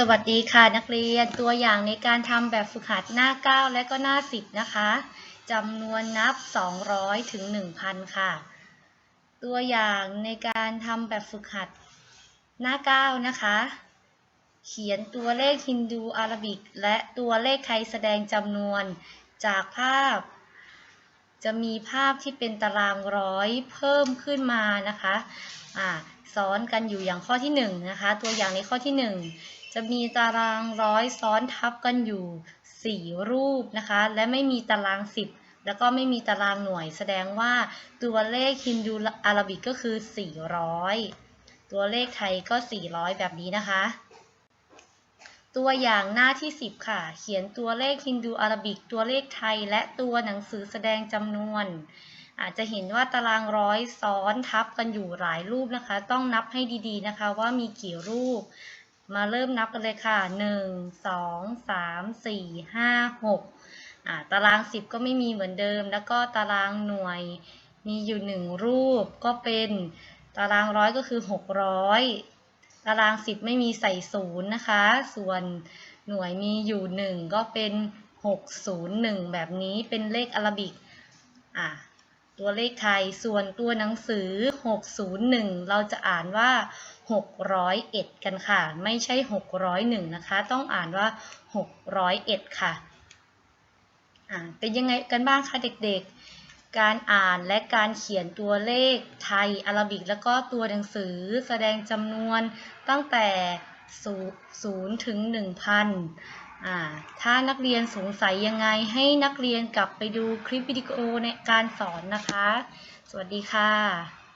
สวัสดีค่ะนักเรียนตัวอย่างในการทำแบบฝึกหัดหน้า 9 และก็หน้า 10 นะคะจำนวนนับ 200 ถึง 1,000 ค่ะ ตัวอย่างในการทำแบบฝึกหัดหน้า 9 นะคะ เขียนตัวเลขฮินดูอาราบิก และตัวเลขไทยแสดงจำนวนจากภาพ จะมีภาพที่เป็นตารางร้อยเพิ่มขึ้นมานะคะอ่าซ้อนกันอยู่อย่างข้อที่1นะคะ ตัวอย่างในข้อที่ 1 จะมีตารางร้อยซ้อนทับกันอยู่ 4 รูปนะคะ และไม่มีตาราง 10 แล้วก็ไม่มีตารางหน่วย แสดงว่าตัวเลขฮินดูอาราบิกก็คือ 400 ตัวเลขไทยก็ 400 แบบนี้นะคะ ตัวอย่างหน้าที่ 10 ค่ะ เขียนตัวเลขฮินดูอาราบิก ตัวเลขไทย และตัวหนังสือแสดงจำนวน อาจจะเห็นว่าตารางร้อยซ้อนทับกันอยู่หลายรูปนะคะ ต้องนับให้ดีๆนะคะว่ามีกี่รูป มาเริ่มนับกันเลยค่ะ 1 2 3 4 5 6อ่าตาราง 10 ก็ไม่มีเหมือนเดิม แล้วก็ตารางหน่วยมีอยู่ 1 รูปก็เป็น ตารางร้อยก็คือ 600 ตาราง10ไม่มีใส่ศูนย์นะคะ ส่วนหน่วยมีอยู่1ก็เป็น601แบบนี้เป็นเลขอารบิกอะตัวเลขไทยส่วนตัวหนังสือ 601 เราจะอ่านว่า 601 กันค่ะ ไม่ใช่ 601 นะคะ ต้องอ่านว่า 601 ค่ะ อ่าเป็นยังไงกันบ้างคะเด็กๆ การอ่านและการเขียนตัวเลขไทยอาราบิก แล้วก็ตัวหนังสือแสดงจำนวนตั้งแต่0ถึง 1,000อ่าถ้านักเรียนสงสัยยังไงให้นักเรียนกลับไปดูคลิปวิดีโอในการสอนนะคะ สวัสดีค่ะ